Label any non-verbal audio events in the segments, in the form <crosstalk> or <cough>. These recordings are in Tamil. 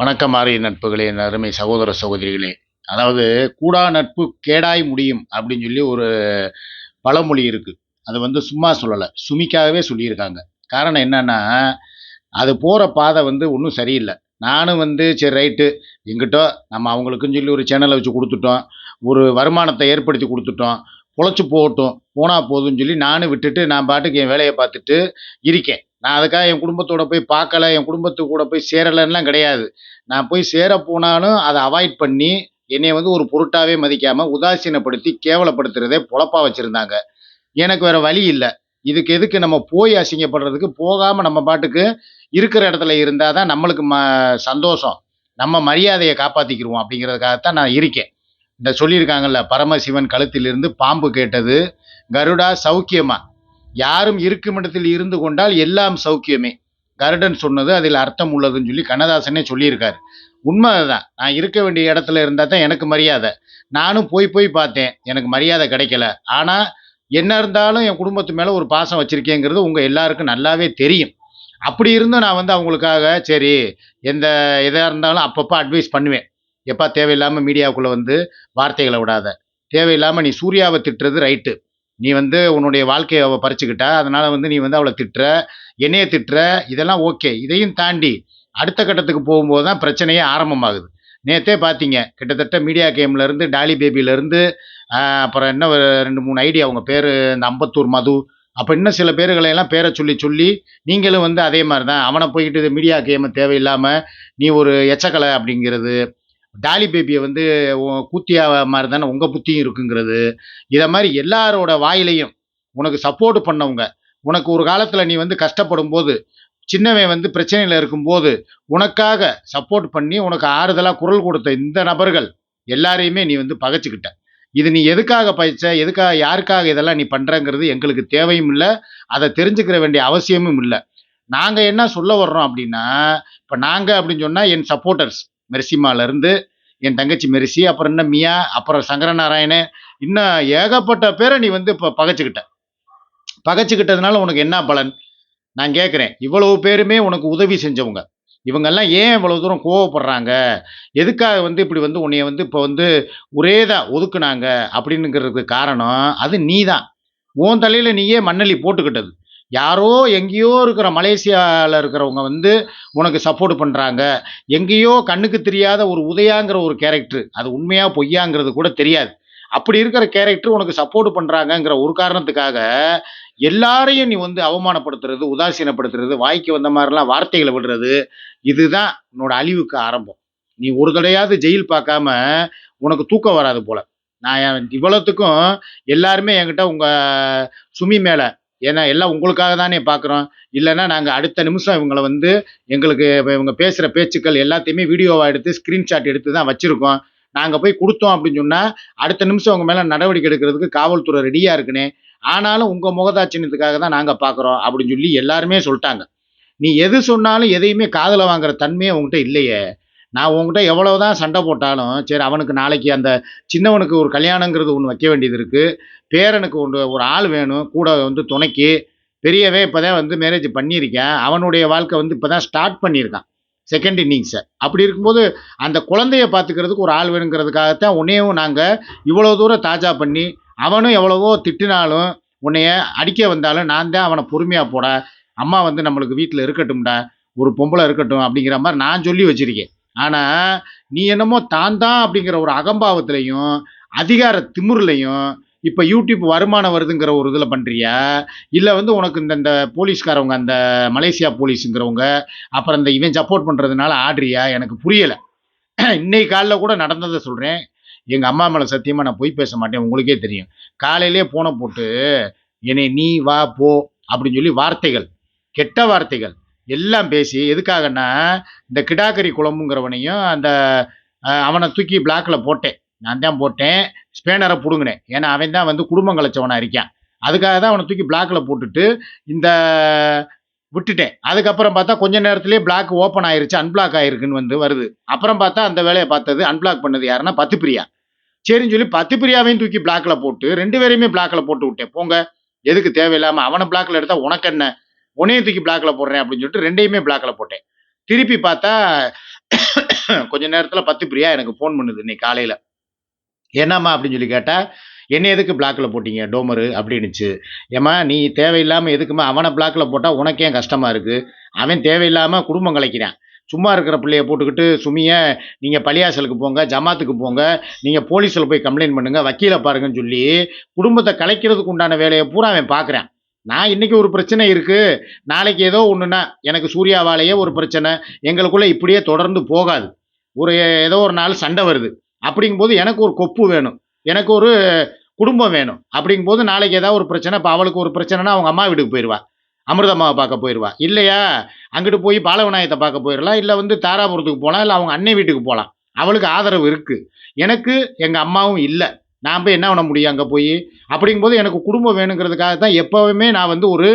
வணக்கம் மாறிய நட்புகளே என் அருமை சகோதர சகோதரிகளே. அதாவது கூடா நட்பு கேடாய் முடியும் அப்படின்னு சொல்லி ஒரு பழமொழி இருக்குது அது வந்து சும்மா சொல்லலை சுமிக்காகவே சொல்லியிருக்காங்க. காரணம் என்னன்னா அது போகிற பாதை வந்து ஒன்றும் சரியில்லை. நானும் வந்து சரி ரைட்டு எங்கிட்டோ நம்ம அவங்களுக்குன்னு சொல்லி ஒரு சேனலை வச்சு கொடுத்துட்டோம். ஒரு வருமானத்தை ஏற்படுத்தி கொடுத்துட்டோம். பொழைச்சி போகட்டும் போனால் போதும்னு சொல்லி நானும் விட்டுட்டு நான் பாட்டுக்கு என் வேலையை பார்த்துட்டு இருக்கேன். நான் அதுக்காக என் குடும்பத்தோட போய் பார்க்கல என் குடும்பத்து கூட போய் சேரலைன்னுலாம் கிடையாது. நான் போய் சேர போனாலும் அதை அவாய்ட் பண்ணி என்னை வந்து ஒரு பொருட்டாவே மதிக்காமல் உதாசீனப்படுத்தி கேவலப்படுத்துறதே பொழப்பாக வச்சுருந்தாங்க. எனக்கு வேறு வழி இல்லை. இதுக்கு எதுக்கு நம்ம போய் அசிங்கப்படுறதுக்கு போகாமல் நம்ம பாட்டுக்கு இருக்கிற இடத்துல இருந்தால் தான் நம்மளுக்கு ம சந்தோஷம். நம்ம மரியாதையை காப்பாற்றிக்கிருவோம் அப்படிங்கிறதுக்காகத்தான் நான் இருக்கேன். இந்த சொல்லியிருக்காங்கல்ல பரமசிவன் கழுத்திலிருந்து பாம்பு கேட்டது கருடா சௌக்கியமா? யாரும் இருக்கும் இடத்தில் இருந்து கொண்டால் எல்லாம் சௌக்கியமே. கருடன் சொன்னது அதில் அர்த்தம் உள்ளதுன்னு சொல்லி கண்ணதாசனே சொல்லியிருக்காரு. உண்மை அதுதான் நான் இருக்க வேண்டிய இடத்துல இருந்தால் தான் எனக்கு மரியாதை. நானும் போய் போய் பார்த்தேன். எனக்கு மரியாதை கிடைக்கல. ஆனால் என்ன இருந்தாலும் என் குடும்பத்து மேலே ஒரு பாசம் வச்சுருக்கேங்கிறது உங்கள் எல்லாருக்கும் நல்லாவே தெரியும். அப்படி இருந்தும் நான் வந்து அவங்களுக்காக சரி எந்த இதாக இருந்தாலும் அப்பப்போ அட்வைஸ் பண்ணுவேன். எப்பா தேவையில்லாமல் மீடியாவுக்குள்ளே வந்து வார்த்தைகளை விடாத. தேவையில்லாமல் நீ சூர்யாவை திட்டுறது ரைட்டு நீ வந்து உன்னுடைய வாழ்க்கையை அவள் பறிச்சுக்கிட்ட அதனால் வந்து நீ வந்து அவளை திட்டுற என்னைய திட்டுற இதெல்லாம் ஓகே. இதையும் தாண்டி அடுத்த கட்டத்துக்கு போகும்போது தான் பிரச்சனையே ஆரம்பமாகுது. நேற்றே பார்த்தீங்க கிட்டத்தட்ட மீடியா கேம்லேருந்து டாலி பேபியிலேருந்து அப்புறம் என்ன ஒரு ரெண்டு மூணு ஐடி அவங்க பேர் இந்த அம்பத்தூர் மது அப்போ இன்னும் சில பேர்களை எல்லாம் பேரை சொல்லி சொல்லி நீங்களும் வந்து அதே மாதிரி தான் அவனை போய்கிட்டு இது மீடியா கேமை தேவையில்லாமல் நீ ஒரு எச்சக்கலை அப்படிங்கிறது டாலி பேபியை வந்து உன் கூத்தியா மாதிரி தானே உங்கள் புத்தியும் இருக்குங்கிறது. இதை மாதிரி எல்லாரோட வாயிலையும் உனக்கு சப்போர்ட் பண்ணவங்க உனக்கு ஒரு காலத்தில் நீ வந்து கஷ்டப்படும் போது சின்னவன் வந்து பிரச்சனையில் இருக்கும்போது உனக்காக சப்போர்ட் பண்ணி உனக்கு ஆறுதலாக குரல் கொடுத்த இந்த நபர்கள் எல்லாரையுமே நீ வந்து பகைச்சிக்கிட்ட. இது நீ எதுக்காக பயிச்ச எதுக்காக யாருக்காக இதெல்லாம் நீ பண்ணுறங்கிறது எங்களுக்கு தேவையும் இல்லை அதை தெரிஞ்சுக்கிற வேண்டிய அவசியமும் இல்லை. நாங்கள் என்ன சொல்ல வர்றோம் அப்படின்னா இப்போ நாங்கள் அப்படின்னு சொன்னால் என் சப்போர்ட்டர்ஸ் மெர்சிமாலேருந்து என் தங்கச்சி மெர்சி அப்புறம் என்ன மியா அப்புறம் சங்கரநாராயணன் இன்னும் ஏகப்பட்ட பேரை நீ வந்து இப்போ பகைச்சிக்கிட்ட. பகைச்சிக்கிட்டதுனால உனக்கு என்ன பலன்? நான் கேட்குறேன் இவ்வளவு பேருமே உனக்கு உதவி செஞ்சவங்க. இவங்கெல்லாம் ஏன் இவ்வளோ தூரம் கோவப்படுறாங்க? எதுக்காக வந்து இப்படி வந்து உன்னைய வந்து இப்போ வந்து ஒரேதாக ஒதுக்குனாங்க? அப்படின்னுங்கிறதுக்கு காரணம் அது நீ தான் உன் தலையில் நீயே மண்ணலி போட்டுக்கிட்டது. யாரோ எங்கேயோ இருக்கிற மலேசியாவில் இருக்கிறவங்க வந்து உனக்கு சப்போர்ட் பண்ணுறாங்க எங்கேயோ கண்ணுக்கு தெரியாத ஒரு உதயாங்கிற ஒரு கேரக்டர் அது உண்மையாக பொய்யாங்கிறது கூட தெரியாது. அப்படி இருக்கிற கேரக்டர் உனக்கு சப்போர்ட் பண்ணுறாங்கங்கிற ஒரு காரணத்துக்காக எல்லாரையும் நீ வந்து அவமானப்படுத்துறது உதாசீனப்படுத்துறது வாய்க்கு வந்த மாதிரிலாம் வார்த்தைகளை விடுறது இதுதான் உன்னோட அழிவுக்கு ஆரம்பம். நீ ஒரு தடையாவது ஜெயில் பார்க்காம உனக்கு தூக்கம் வராது போல. நான் இவ்வளோத்துக்கும் எல்லாருமே என்கிட்ட உங்கள் சுமி மேலே ஏன்னா எல்லாம் உங்களுக்காக தானே பார்க்குறோம் இல்லைன்னா நாங்கள் அடுத்த நிமிஷம் இவங்களை வந்து எங்களுக்கு இவங்க பேசுகிற பேச்சுக்கள் எல்லாத்தையுமே வீடியோவாக எடுத்து ஸ்க்ரீன்ஷாட் எடுத்து தான் வச்சுருக்கோம். நாங்கள் போய் கொடுத்தோம் அப்படின்னு சொன்னால் அடுத்த நிமிஷம் அவங்க மேலே நடவடிக்கை எடுக்கிறதுக்கு காவல்துறை ரெடியாக இருக்குனே ஆனாலும் உங்கள் முகதாச்சின்னத்துக்காக தான் நாங்கள் பார்க்குறோம் அப்படின்னு சொல்லி எல்லாருமே சொல்லிட்டாங்க. நீ எது சொன்னாலும் எதையுமே காதில் வாங்குற தன்மையே உங்ககிட்ட இல்லையே. நான் உங்ககிட்ட எவ்வளவுதான் சண்டை போட்டாலும் சரி அவனுக்கு நாளைக்கு அந்த சின்னவனுக்கு ஒரு கல்யாணங்கிறது ஒன்று வைக்க வேண்டியது இருக்குது பேரனுக்கு ஒன்று ஒரு ஆள் வேணும் கூட வந்து துணைக்கு. பெரியவே இப்போ தான் வந்து மேரேஜ் பண்ணியிருக்கேன். அவனுடைய வாழ்க்கை வந்து இப்போ தான் ஸ்டார்ட் பண்ணியிருக்கான் செகண்ட் இன்னிங்ஸை அப்படி இருக்கும்போது அந்த குழந்தைய பார்த்துக்கிறதுக்கு ஒரு ஆள் வேணுங்கிறதுக்காகத்தான் உன்னையும் நாங்கள் இவ்வளோ தூரம் தாஜா பண்ணி அவனும் எவ்வளவோ திட்டினாலும் உன்னைய அடிக்க வந்தாலும் நான் தான் அவனை பொறுமையாக போட அம்மா வந்து நம்மளுக்கு வீட்டில் இருக்கட்டும்டா ஒரு பொம்பளை இருக்கட்டும் அப்படிங்கிற மாதிரி நான் சொல்லி வச்சுருக்கேன். ஆனால் நீ என்னமோ தான் தான் அப்படிங்கிற ஒரு அகம்பாவத்திலையும் அதிகார திமுறலையும் இப்போ யூடியூப் வருமானம் வருதுங்கிற ஒரு இதில் பண்ணுறியா இல்லை வந்து உனக்கு இந்த இந்த போலீஸ்காரவங்க அந்த மலேசியா போலீஸுங்கிறவங்க அப்புறம் இந்த இவன் சப்போர்ட் பண்ணுறதுனால ஆடுறியா? எனக்கு புரியலை. <clears throat> இன்னைக்கு காலைல கூட நடந்ததை சொல்கிறேன் எங்கள் அம்மா மேலே சத்தியமாக நான் பொய் பேச மாட்டேன் உங்களுக்கே தெரியும். காலையிலே போனை போட்டு என்னை நீ வா போ அப்படின்னு சொல்லி வார்த்தைகள் கெட்ட வார்த்தைகள் எல்லாம் பேசி எதுக்காகன்னா இந்த கிடாக்கரி குழம்புங்கிறவனையும் அந்த அவனை தூக்கி பிளாக்கில் போட்டேன். நான் தான் போட்டேன். ஸ்பேனரை பிடுங்கினேன். ஏன்னா அவன் தான் வந்து குடும்பம் கலைச்சவனாக இருக்கான். அதுக்காக தான் அவனை தூக்கி பிளாக்கில் போட்டுட்டு இந்த விட்டுட்டேன். அதுக்கப்புறம் பார்த்தா கொஞ்ச நேரத்துலேயே பிளாக் ஓப்பன் ஆயிருச்சு அன்பிளாக் ஆயிருக்குன்னு வந்து வருது. அப்புறம் பார்த்தா அந்த வேலையை பார்த்தது அன்பிளாக் பண்ணது யாருன்னா பத்து பிரியா சரின்னு சொல்லி பத்து பிரியாவையும் தூக்கி பிளாக்ல போட்டு ரெண்டு பேரையுமே பிளாக்ல போட்டு விட்டேன். போங்க. எதுக்கு தேவையில்லாமல் அவனை பிளாக்ல எடுத்தா உனக்கு என்ன உனையும் தூக்கி பிளாக்ல போடுறேன் அப்படின்னு சொல்லிட்டு ரெண்டையுமே பிளாக்ல போட்டேன். திருப்பி பார்த்தா கொஞ்ச நேரத்தில் பத்து பிரியா எனக்கு ஃபோன் பண்ணுது இன்னைக்கு காலையில். என்னம்மா அப்படின்னு சொல்லி கேட்டால் என்ன எதுக்கு பிளாக்கில் போட்டீங்க டோமரு? அப்படின்னுச்சு. ஏம்மா நீ தேவையில்லாமல் எதுக்குமா அவனை பிளாக்கில் போட்டால் உனக்கே கஷ்டமாக இருக்குது அவன் தேவையில்லாமல் குடும்பம் கலைக்கிறான். சும்மா இருக்கிற பிள்ளைய போட்டுக்கிட்டு சுமியை நீங்கள் பள்ளியாசலுக்கு போங்க ஜமாத்துக்கு போங்க நீங்கள் போலீஸில் போய் கம்ப்ளைண்ட் பண்ணுங்கள் வக்கீலை பாருங்கன்னு சொல்லி குடும்பத்தை கலைக்கிறதுக்கு உண்டான வேலையை பூரா அவன் பார்க்குறான் நான் இன்னைக்கு ஒரு பிரச்சனை இருக்குது நாளைக்கு ஏதோ ஒன்றுனா எனக்கு சூர்யாவாலேயே ஒரு பிரச்சனை. எங்களுக்குள்ளே இப்படியே தொடர்ந்து போகாது. ஒரு ஏதோ ஒரு நாள் சண்டை வருது. அப்படிங்கும்போது எனக்கு ஒரு கொப்பு வேணும். எனக்கு ஒரு குடும்பம் வேணும். அப்படிங்கும்போது நாளைக்கு ஏதாவது ஒரு பிரச்சனை இப்போ அவளுக்கு ஒரு பிரச்சனைனா அவங்க அம்மா வீட்டுக்கு போயிடுவா அமிர்தம்மாவை பார்க்க போயிடுவா இல்லையா? அங்கிட்டு போய் பாலவிநாயகத்தை பார்க்க போயிடலாம் இல்லை வந்து தாராபுரத்துக்கு போகலாம் இல்லை அவங்க அன்னை வீட்டுக்கு போகலாம் அவளுக்கு ஆதரவு இருக்குது எனக்கு எங்கள் அம்மாவும் இல்லை. நான் போய் என்ன பண்ண முடியும் அங்கே போய்? அப்படிங்கும்போது எனக்கு குடும்பம் வேணுங்கிறதுக்காக தான் எப்போவுமே நான் வந்து ஒரு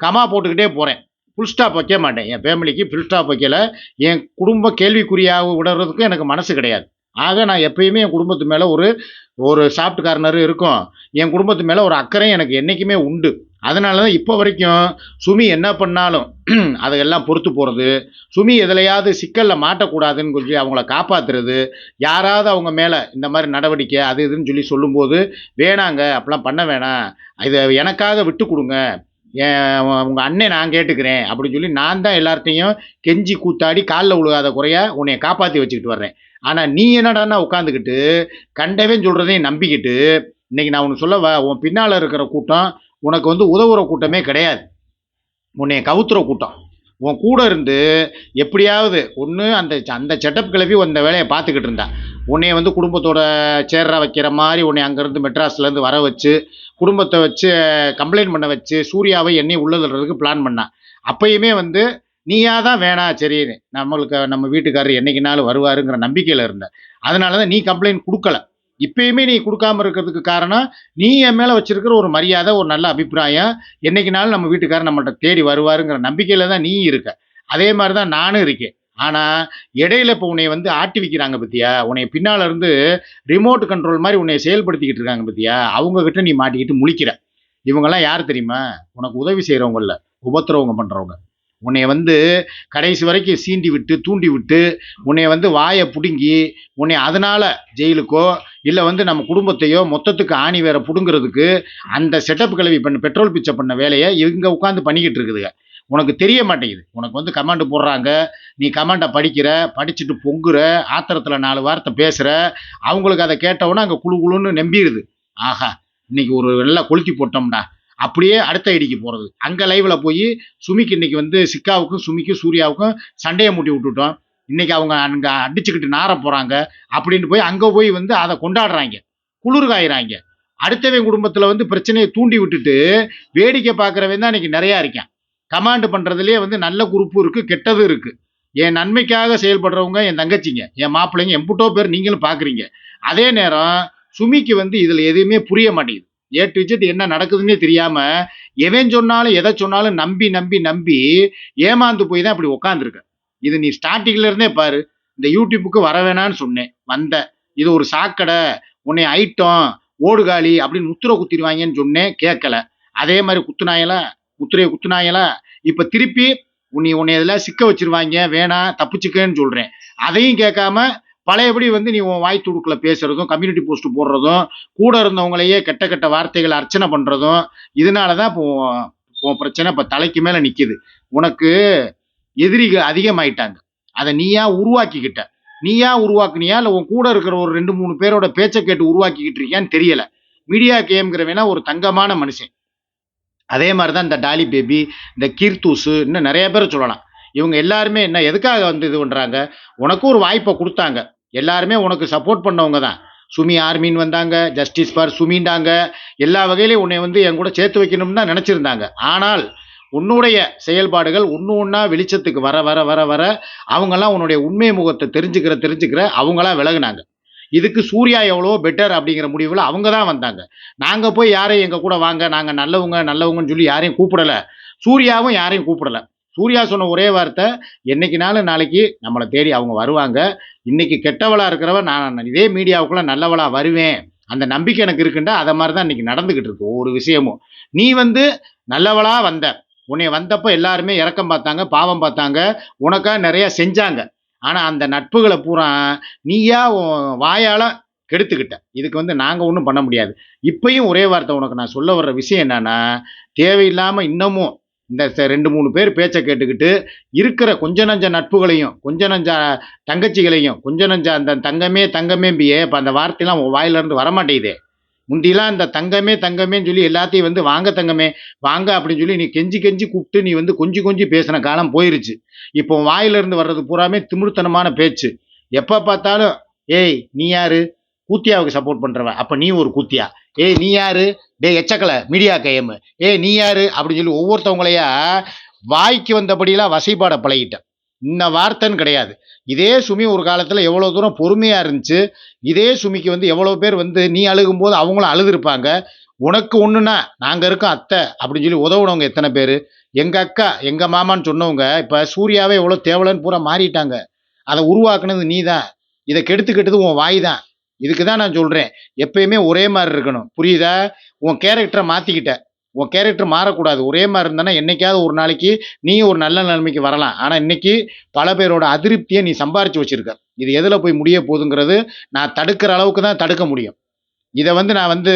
கமா போட்டுக்கிட்டே போகிறேன் ஃபுல் ஸ்டாப் வைக்க மாட்டேன் என் ஃபேமிலிக்கு ஃபுல் ஸ்டாப் வைக்கல. என் குடும்ப கேள்விக்குறியாக விடுறதுக்கும் எனக்கு மனசு கிடையாது. ஆக நான் எப்பயுமே என் குடும்பத்து மேலே ஒரு ஒரு சாஃப்ட் கார்னர் இருக்கும். என் குடும்பத்து மேலே ஒரு அக்கறையும் எனக்கு என்றைக்குமே உண்டு. அதனால தான் இப்போ வரைக்கும் சுமி என்ன பண்ணாலும் <clears throat> அதையெல்லாம் பொறுத்து போகிறது சுமி எதுலையாவது சிக்கலில் மாட்டக்கூடாதுன்னு சொல்லி அவங்கள காப்பாற்றுறது யாராவது அவங்க மேலே இந்த மாதிரி நடவடிக்கை அது இதுன்னு சொல்லி சொல்லும்போது வேணாங்க அப்படிலாம் பண்ண வேணாம். இதை எனக்காக விட்டு கொடுங்க. என் உங்கள் அண்ணன் நான் கேட்டுக்கிறேன். அப்படின்னு சொல்லி நான் தான் எல்லார்ட்டையும் கெஞ்சி கூத்தாடி காலில் விழுகாத குறையாக உன்னை காப்பாற்றி வச்சுக்கிட்டு வர்றேன். ஆனால் நீ என்னடான்னா உட்காந்துக்கிட்டு கண்டவன் சொல்கிறதையும் நம்பிக்கிட்டு இன்னைக்கு நான் உனக்கு சொல்ல உன் பின்னால் இருக்கிற கூட்டம் உனக்கு வந்து உதவுற கூட்டமே கிடையாது. உன்னைய கவுத்துற கூட்டம். உன் கூட இருந்து எப்படியாவது ஒன்று அந்த அந்த செட்டப் கிளவி அந்த வேலையை பார்த்துக்கிட்டு இருந்தா. உன்னைய வந்து குடும்பத்தோட சேர்ற வைக்கிற மாதிரி உன்னை அங்கேருந்து மெட்ராஸ்லேருந்து வர வச்சு குடும்பத்தை வச்சு கம்ப்ளைண்ட் பண்ண வச்சு சூர்யாவை என்னை உள்ளதுறதுக்கு பிளான் பண்ணான் அப்பயுமே வந்து நீயா தான் வேணாம் சரி நம்மளுக்கு நம்ம வீட்டுக்காரர் என்னைக்குனாலும் வருவாருங்கிற நம்பிக்கையில் இருந்த. அதனால தான் நீ கம்ப்ளைண்ட் கொடுக்கல. இப்பயுமே நீ கொடுக்காம இருக்கிறதுக்கு காரணம் நீ என் மேலே வச்சிருக்கிற ஒரு மரியாதை ஒரு நல்ல அபிப்பிராயம் என்னைக்குனாலும் நம்ம வீட்டுக்காரர் நம்மள்ட்ட தேடி வருவாருங்கிற நம்பிக்கையில் தான் நீ இருக்க. அதே மாதிரி தான் நானும் இருக்கேன். ஆனால் இடையில இப்போ உன்னை வந்து ஆட்டி வைக்கிறாங்க பத்தியா? உன்னை பின்னால் இருந்து ரிமோட் கண்ட்ரோல் மாதிரி உன்னை செயல்படுத்திக்கிட்டு இருக்காங்க பத்தியா? அவங்கக்கிட்ட நீ மாட்டிக்கிட்டு முழிக்கிற. இவங்கெல்லாம் யார் தெரியுமா? உனக்கு உதவி செய்கிறவங்கள உபத்திரவங்க பண்ணுறவங்க உன்னைய வந்து கடைசி வரைக்கும் சீண்டி விட்டு தூண்டி விட்டு உன்னைய வந்து வாயை பிடுங்கி உன்னை அதனால் ஜெயிலுக்கோ இல்லை வந்து நம்ம குடும்பத்தையோ மொத்தத்துக்கு ஆணி வேற பிடுங்கிறதுக்கு அந்த செட்டப் கிளவி பண்ண பெட்ரோல் பிச்சை பண்ண வேலையை இவங்க உட்காந்து பண்ணிக்கிட்டு இருக்குதுங்க. உனக்கு தெரிய மாட்டேங்குது. உனக்கு வந்து கமாண்டு போடுறாங்க. நீ கமாண்டை படிக்கிற படிச்சுட்டு பொங்குற ஆத்திரத்தில் நாலு வார்த்தை பேசுகிற அவங்களுக்கு அதை கேட்டவுடனே அங்கே குழு குழுன்னு நம்பிடுது ஆஹா இன்னைக்கு ஒரு நல்லா கொளுத்தி போட்டோம்டா. அப்படியே அடுத்த ஐடிக்கு போகிறது அங்கே லைவில் போய் சுமிக்கு இன்றைக்கி வந்து சிக்காவுக்கும் சுமிக்கும் சூர்யாவுக்கும் சண்டையை மூட்டி விட்டுட்டோம். இன்றைக்கி அவங்க அங்கே அடிச்சுக்கிட்டு நார போகிறாங்க அப்படின்னு போய் அங்கே போய் வந்து அதை கொண்டாடுறாங்க. குளிர்காயிறாங்க. அடுத்தவன் குடும்பத்தில் வந்து பிரச்சனையை தூண்டி விட்டுட்டு வேடிக்கை பார்க்குறவன் தான் இன்றைக்கி நிறையா இருக்கேன். கமாண்டு பண்ணுறதுலேயே வந்து நல்ல குரூப்பும் இருக்குது கெட்டதும் இருக்குது என் நன்மைக்காக செயல்படுறவங்க என் தங்கச்சிங்க என் மாப்பிள்ளைங்க எம்புட்டோ பேர் நீங்களும் பார்க்குறீங்க அதே நேரம் சுமிக்கு வந்து இதில் எதுவுமே புரிய மாட்டேங்குது. ஏ டு இஜெட் என்ன நடக்குதுன்னே தெரியாம எவன் சொன்னாலும் எதை சொன்னாலும் நம்பி நம்பி நம்பி ஏமாந்து போய் தான் இப்படி உட்காந்துருக்க இது நீ ஸ்டார்டிங்ல இருந்தே பாரு. இந்த யூடியூப்புக்கு வர வேணான்னு சொன்னேன். வந்த. இது ஒரு சாக்கடை. உன்னை ஐட்டம் ஓடுகாலி அப்படின்னு முத்திரை குத்திடுவாங்கன்னு சொன்னேன். கேட்கல. அதே மாதிரி குத்துனாயல? முத்திரையை குத்துனாயல? இப்ப திருப்பி உன்னை உன்னை இதெல்லாம் சிக்க வச்சிருவாங்க? வேணாம். தப்பிச்சுக்கன்னு சொல்றேன். அதையும் கேட்காம பழையபடி வந்து நீ உன் வாய் துடுக்கில் பேசுறதும் கம்யூனிட்டி போஸ்ட் போடுறதும் கூட இருந்தவங்களையே கெட்ட கெட்ட வார்த்தைகளை அர்ச்சனை பண்ணுறதும் இதனால தான் இப்போ உன் பிரச்சனை இப்போ தலைக்கு மேலே நிற்கிது உனக்கு எதிரிகள் அதிகமாயிட்டாங்க. அதை நீயா உருவாக்கிக்கிட்ட. நீயா உருவாக்குனியா? இல்லை உன் கூட இருக்கிற ஒரு ரெண்டு மூணு பேரோட பேச்சை கேட்டு உருவாக்கிக்கிட்டு இருக்கியான்னு தெரியலை. மீடியா கேம்ங்கிறவனா ஒரு தங்கமான மனுஷன். அதே மாதிரி தான் இந்த டாலி பேபி இந்த கீர்த்தூசு இன்னும் நிறைய பேர் சொல்லலாம். இவங்க எல்லாருமே என்ன எதுக்காக வந்து இது பண்ணுறாங்க உனக்கும் ஒரு வாய்ப்பை கொடுத்தாங்க. எல்லாருமே உனக்கு சப்போர்ட் பண்ணவங்க தான் சுமி ஆர்மின்னு வந்தாங்க ஜஸ்டிஸ் ஃபார் சுமின்டாங்க எல்லா வகையிலையும் உன்னை வந்து என் கூட சேர்த்து வைக்கணும்னு தான் நினச்சிருந்தாங்க. ஆனால் உன்னுடைய செயல்பாடுகள் ஒன்று ஒன்றா வெளிச்சத்துக்கு வர வர வர வர அவங்கெல்லாம் உன்னுடைய உண்மை முகத்தை தெரிஞ்சுக்கிற தெரிஞ்சுக்கிற அவங்களாம் விலகுனாங்க. இதுக்கு சூர்யா எவ்வளோ பெட்டர் அப்படிங்கிற முடிவில் அவங்க தான் வந்தாங்க. நாங்கள் போய் யாரையும் எங்கள் கூட வாங்க நாங்கள் நல்லவங்க நல்லவங்கன்னு சொல்லி யாரையும் கூப்பிடலை. சூர்யாவும் யாரையும் கூப்பிடலை. சூர்யா சொன்ன ஒரே வார்த்தை என்னைக்குனாலும் நாளைக்கு நம்மளை தேடி அவங்க வருவாங்க. இன்னைக்கு கெட்டவளாக இருக்கிறவ நான் இதே மீடியாவுக்குள்ள நல்லவளாக வருவேன். அந்த நம்பிக்கை எனக்கு இருக்குண்டா அதை மாதிரி தான் இன்னைக்கு நடந்துக்கிட்டு இருக்கு ஒவ்வொரு விஷயமும். நீ வந்து நல்லவளாக வந்த உன்னை வந்தப்போ எல்லாருமே இறக்கம் பார்த்தாங்க பாவம் பார்த்தாங்க உனக்காக நிறையா செஞ்சாங்க. ஆனால் அந்த நட்புகளை பூரா நீயா வாயால் கெடுத்துக்கிட்ட. இதுக்கு வந்து நாங்கள் ஒன்றும் பண்ண முடியாது. இப்பையும் ஒரே வார்த்தை உனக்கு நான் சொல்ல வர்ற விஷயம் என்னன்னா தேவையில்லாமல் இன்னமும் இந்த ரெண்டு மூணு பேர் பேச்சை கேட்டுக்கிட்டு இருக்கிற கொஞ்ச நஞ்ச நட்புகளையும் கொஞ்ச நஞ்ச தங்கச்சிகளையும் கொஞ்ச நஞ்ச அந்த தங்கமே தங்கமேம்பியே இப்போ அந்த வார்த்தையெல்லாம் வாயிலிருந்து வரமாட்டேங்குதே. முந்திலாம் இந்த தங்கமே தங்கமேன்னு சொல்லி எல்லாத்தையும் வந்து வாங்க தங்கமே வாங்க அப்படின்னு சொல்லி நீ கெஞ்சி கெஞ்சி கூப்பிட்டு நீ வந்து கொஞ்சி கொஞ்சி பேசின காலம் போயிருச்சு. இப்போ வாயிலிருந்து வர்றது பூராமே திமிர்த்தனமான பேச்சு. எப்போ பார்த்தாலும் ஏய் நீ யாரு? கூத்தியாவுக்கு சப்போர்ட் பண்ணுறவ அப்போ நீ ஒரு கூத்தியா? ஏய் நீ யாரு? டேய் எச்சக்கல மீடியா கேம் ஏய் நீ யாரு? அப்படின்னு சொல்லி ஒவ்வொருத்தவங்களையா வாய்க்கு வந்தபடியெல்லாம் வசைப்பாட பழகிட்டேன். இந்த வார்த்தைன்னு கிடையாது. இதே சுமி ஒரு காலத்தில் எவ்வளோ தூரம் பொறுமையாக இருந்துச்சு இதே சுமிக்கு வந்து எவ்வளோ பேர் வந்து நீ அழுகும்போது அவங்களும் அழுதுருப்பாங்க. உனக்கு ஒன்றுனா நாங்கள் இருக்கோம் அத்தை அப்படின்னு சொல்லி உதவுனவங்க எத்தனை பேர்? எங்கள் அக்கா எங்கள் மாமான்னு சொன்னவங்க இப்போ சூர்யாவே எவ்வளோ தேவலன்னு பூரா மாறிட்டாங்க. அதை உருவாக்குனது நீ தான் இதை கெடுத்துக்கிட்டது உன் வாய் தான். இதுக்கு தான் நான் சொல்கிறேன் எப்பயுமே ஒரே மாதிரி இருக்கணும். புரியுதா? உன் கேரக்டரை மாற்றிக்கிட்ட உன் கேரக்டர் மாறக்கூடாது. ஒரே மாதிரி இருந்தானா என்றைக்காவது ஒரு நாளைக்கு நீ ஒரு நல்ல நிலைமைக்கு வரலாம். ஆனால் இன்றைக்கி பல பேரோட அதிருப்தியை நீ சம்பாரித்து வச்சுருக்க. இது எதில் போய் முடிய போகுதுங்கிறது நான் தடுக்கிற அளவுக்கு தான் தடுக்க முடியும். இதை வந்து நான் வந்து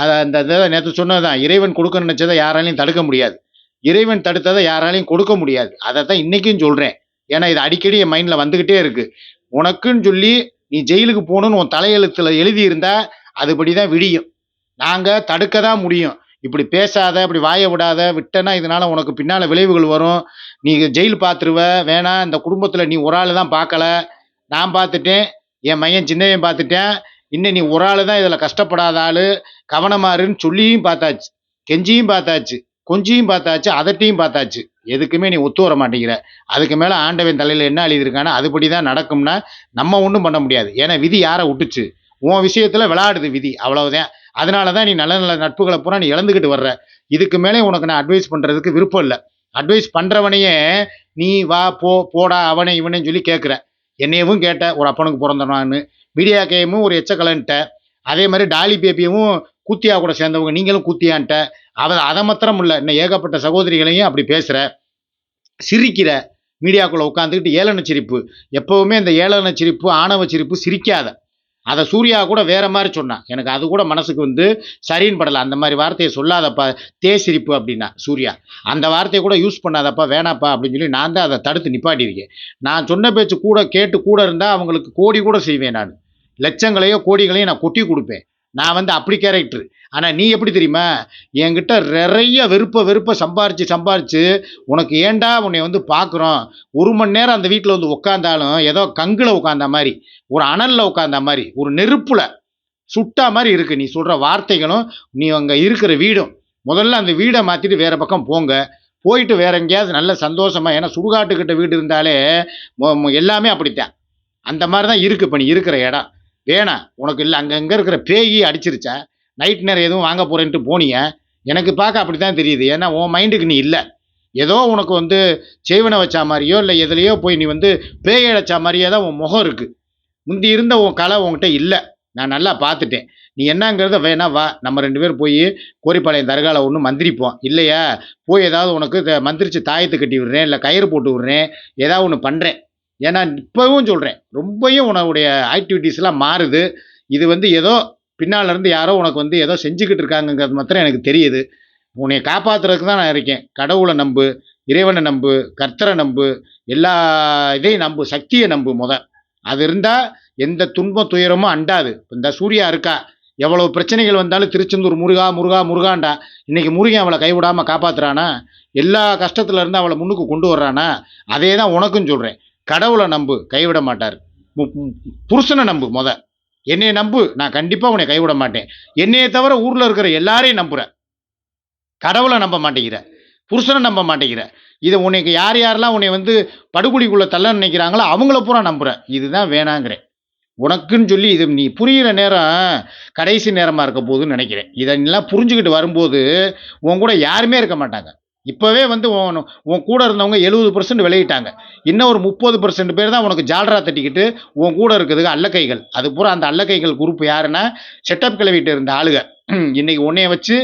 அதை அந்த இதை நேற்று சொன்னதுதான். இறைவன் கொடுக்க நினச்சதை யாராலையும் தடுக்க முடியாது. இறைவன் தடுத்ததை யாராலையும் கொடுக்க முடியாது. அதை தான் இன்றைக்கும் சொல்கிறேன் ஏன்னா இது அடிக்கடி என் மைண்டில் வந்துக்கிட்டே இருக்குது உனக்குன்னு சொல்லி நீ ஜெயிலுக்கு போகணும்னு உன் தலையெழுத்தில் எழுதியிருந்தா அதுபடி தான் விடியும். நாங்கள் தடுக்க தான் முடியும். இப்படி பேசாத இப்படி வாய விடாத விட்டனா இதனால் உனக்கு பின்னால் விளைவுகள் வரும். நீ ஜெயில் பார்த்துருவ வேணாம் இந்த குடும்பத்தில் நீ ஒரு ஆள் தான் பார்க்கல நான் பார்த்துட்டேன் என் மையன் சின்னவன் பார்த்துட்டேன் இன்னும் நீ ஒரு ஆள் தான் இதில் கஷ்டப்படாத ஆள். கவனமாருன்னு சொல்லியும் பார்த்தாச்சு கெஞ்சியும் பார்த்தாச்சு. கொஞ்சியும் பார்த்தாச்சு அதட்டையும் பார்த்தாச்சு. எதுக்குமே நீ ஒத்து வர மாட்டேங்கிற. அதுக்கு மேலே ஆண்டவன் தலையில் என்ன எழுதியிருக்கானா அதுபடி தான் நடக்கும்னா நம்ம ஒன்றும் பண்ண முடியாது. ஏன்னா விதி யாரை விட்டுச்சு? உன் விஷயத்தில் விளையாடுது விதி அவ்வளவுதான். அதனால தான் நீ நல்ல நல்ல நட்புகளை பூரா நீ இழந்துக்கிட்டு வர்ற. இதுக்கு மேலே உனக்கு நான் அட்வைஸ் பண்ணுறதுக்கு விருப்பம் இல்லை. அட்வைஸ் பண்ணுறவனையே நீ வா போ போடா அவனை இவனைன்னு சொல்லி கேட்குற என்னையவும் கேட்ட ஒரு அப்பனுக்கு பிறந்தனான்னு மீடியா கேமும் ஒரு எச்சக்கலன்ட்ட. அதே மாதிரி டாலி பேபியவும் கூத்தியா கூட சேர்ந்தவங்க நீங்களும் கூத்தியான்ட்ட. அதை அதை மாத்திரம் இல்லை இன்னும் ஏகப்பட்ட சகோதரிகளையும் அப்படி பேசுகிற சிரிக்கிற மீடியாக்குள்ளே உட்காந்துக்கிட்டு ஏளன சிரிப்பு. எப்போவுமே இந்த ஏளன சிரிப்பு ஆணவ சிரிப்பு சிரிக்காத. அதை சூர்யா கூட வேற மாதிரி சொன்னான் எனக்கு அது கூட மனசுக்கு வந்து சரின்னு படலை. அந்த மாதிரி வார்த்தையை சொல்லாதப்பா தே சிரிப்பு அப்படின்னா சூர்யா. அந்த வார்த்தையை கூட யூஸ் பண்ணாதப்பா வேணாப்பா அப்படின்னு சொல்லி நான் தான் அதை தடுத்து நிப்பாட்டியிருக்கேன். நான் சொன்ன பேச்சு கூட கேட்டு கூட இருந்தால் அவங்களுக்கு கோடி கூட செய்வேன் நான். லட்சங்களையோ கோடிகளையும் நான் கொட்டி கொடுப்பேன். நான் வந்து அப்படி கேரக்டர் ஆனால் நீ எப்படி தெரியுமா? என்கிட்ட நிறைய வெறுப்ப வெறுப்ப சம்பாரித்து சம்பாரித்து உனக்கு ஏன்டா உன்னை வந்து பார்க்குறோம் ஒரு மணி நேரம் அந்த வீட்டில் வந்து உட்காந்தாலும் ஏதோ கங்கில் உட்காந்த மாதிரி ஒரு அனலில் உட்காந்த மாதிரி ஒரு நெருப்பில் சுட்டா மாதிரி இருக்குது நீ சொல்கிற வார்த்தைகளும் நீ அங்கே இருக்கிற வீடும். முதல்ல அந்த வீடை மாற்றிட்டு வேறு பக்கம் போங்க. போயிட்டு வேற எங்கேயாவது நல்ல சந்தோஷமா ஏன்னா சுடுகாட்டுக்கிட்ட வீடு இருந்தாலே எல்லாமே அப்படித்தான். அந்த மாதிரி தான் இருக்குது இப்போ நீ இருக்கிற இடம். வேணாம். உனக்கு இல்லை அங்கங்கே இருக்கிற பேயி அடிச்சிருச்சா? நைட் நேரம் எதுவும் வாங்க போகிறேன்ட்டு போனீங்க எனக்கு பார்க்க அப்படி தான் தெரியுது. ஏன்னா உன் மைண்டுக்கு நீ இல்லை. ஏதோ உனக்கு வந்து செய்வனை வச்சா மாதிரியோ இல்லை எதுலையோ போய் நீ வந்து பேய் அடைச்சா மாதிரியே தான் உன் முகம் இருக்குது முந்தி இருந்த உன் கலை உங்ககிட்ட இல்லை. நான் நல்லா பார்த்துட்டேன். நீ என்னங்கிறத வேணா வா. நம்ம ரெண்டு பேரும் போய் கோரிப்பாளையம் தர்கால ஒன்று மந்திரிப்போம். இல்லையா? போய் ஏதாவது உனக்கு த- மந்திரிச்சு தாயத்து கட்டி விடுறேன் இல்லை கயிறு போட்டு விடுறேன் ஏதாவது ஒன்று பண்ணுறேன் ஏன்னா இப்போவும் சொல்கிறேன் ரொம்பவும் உன்னுடைய ஆக்டிவிட்டீஸ்லாம் மாறுது. இது வந்து ஏதோ பின்னால் இருந்து யாரோ உனக்கு வந்து ஏதோ செஞ்சுக்கிட்டு இருக்காங்கங்கிறது மாத்திரம் எனக்கு தெரியுது. உன்னை காப்பாற்றுறதுக்கு தான் நான் இருக்கேன். கடவுளை நம்பு இறைவனை நம்பு கர்த்தரை நம்பு எல்லா இதையும் நம்பு சக்தியை நம்பு முத. அது இருந்தால் எந்த துன்பம் துயரமும் அண்டாது. இந்த சூர்யா இருக்கா? எவ்வளோ பிரச்சனைகள் வந்தாலும் திருச்செந்தூர் முருகா முருகா முருகாண்டா. இன்றைக்கி முருகன் அவளை கைவிடாமல் காப்பாத்துறானா? எல்லா கஷ்டத்துலேருந்து அவளை முன்னுக்கு கொண்டு வர்றானா? அதே தான் உனக்கும் சொல்கிறேன் கடவுளை நம்பு கைவிட மாட்டார். புருஷனை நம்பு முத. என்னையை நம்பு. நான் கண்டிப்பாக உன்னை கைவிட மாட்டேன். என்னையை தவிர ஊரில் இருக்கிற எல்லாரையும் நம்புகிறேன் கடவுளை நம்ப மாட்டேங்கிற. புருஷனை நம்ப மாட்டேங்கிற. இதை உனக்கு யார் யாரெல்லாம் உன்னை வந்து படுகொலிக்குள்ளே தள்ள நினைக்கிறாங்களோ அவங்கள பூரா நம்புகிறேன் இதுதான் வேணாங்கிறேன். உனக்குன்னு சொல்லி இது நீ புரியிற நேரம் கடைசி நேரமாக இருக்க போகுதுன்னு நினைக்கிறேன். இதை எல்லாம் புரிஞ்சுக்கிட்டு வரும்போது உன் கூட யாருமே இருக்க மாட்டாங்க. இப்போவே வந்து உன் உன் கூட இருந்தவங்க எழுபது பர்சன்ட் விளையிட்டாங்க இன்னும் ஒரு முப்பது பர்சன்ட் பேர் தான் உனக்கு ஜால்ரா தட்டிக்கிட்டு உன் கூட இருக்குதுங்க அல்லக்கைகள் அது பூரா அந்த அல்லக்கைகள் குரூப் யாருன்னா செட்டப் கிளவிட்டு இருந்த ஆளுங்க. <clears throat> இன்னைக்கு உன்னைய வச்சு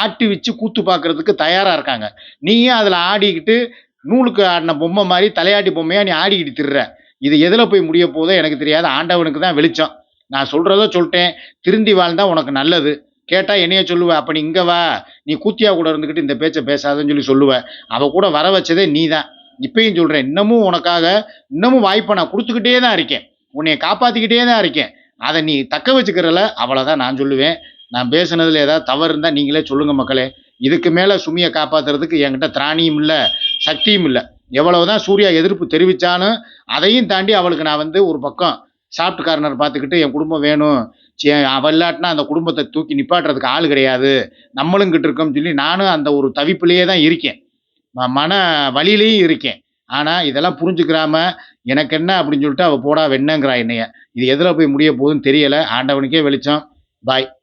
ஆட்டி வச்சு கூத்து பார்க்கறதுக்கு தயாராக இருக்காங்க. நீயும் அதில் ஆடிக்கிட்டு நூலுக்கு ஆடின பொம்மை மாதிரி தலையாட்டி பொம்மையாக நீ ஆடிக்கிட்டு திருற. இது எதில் போய் முடிய போதோ எனக்கு தெரியாது. ஆண்டவனுக்கு தான் வெளிச்சம். நான் சொல்கிறத சொல்லிட்டேன். திருந்தி வாழ்ந்தால் உனக்கு நல்லது. கேட்டால் என்னைய சொல்லுவேன் அப்போ நீ இங்கே வா. நீ கூத்தியா கூட இருந்துக்கிட்டு இந்த பேச்சை பேசாதன்னு சொல்லி சொல்லுவேன் அவள் கூட வர வச்சதே நீ தான் இப்பயும் சொல்கிறேன் இன்னமும் உனக்காக இன்னமும் வாய்ப்பை நான் கொடுத்துக்கிட்டே தான் இருக்கேன். உன்னைய காப்பாற்றிக்கிட்டே தான் இருக்கேன். அதை நீ தக்க வச்சுக்கிறல அவ்வளோதான் நான் சொல்லுவேன். நான் பேசுனதில் ஏதாவது தவறு இருந்தால் நீங்களே சொல்லுங்கள் மக்களே. இதுக்கு மேலே சுமியை காப்பாற்றுறதுக்கு என்கிட்ட திராணியும் இல்லை சக்தியும் இல்லை. எவ்வளவுதான் சூர்யா எதிர்ப்பு தெரிவித்தாலும் அதையும் தாண்டி அவளுக்கு நான் வந்து ஒரு பக்கம் சாஃப்ட் கார்னர் பார்த்துக்கிட்டு என் குடும்பம் வேணும். சே அவள் இல்லாட்டினா அந்த குடும்பத்தை தூக்கி நிப்பாட்டுறதுக்கு ஆள் கிடையாது. நம்மளும் கிட்ட இருக்கோம்னு சொல்லி நானும் அந்த ஒரு தவிப்புலேயே தான் இருக்கேன். ம- மன வழியிலையும் இருக்கேன். ஆனால் இதெல்லாம் புரிஞ்சுக்கிறாம எனக்கு என்ன அப்படின்னு சொல்லிட்டு அவள் போடா வெண்ணங்கிறா என்னைய. இது எதில் போய் முடிய போகுதுன்னு தெரியலை. ஆண்டவனுக்கே வெளிச்சம். பாய்.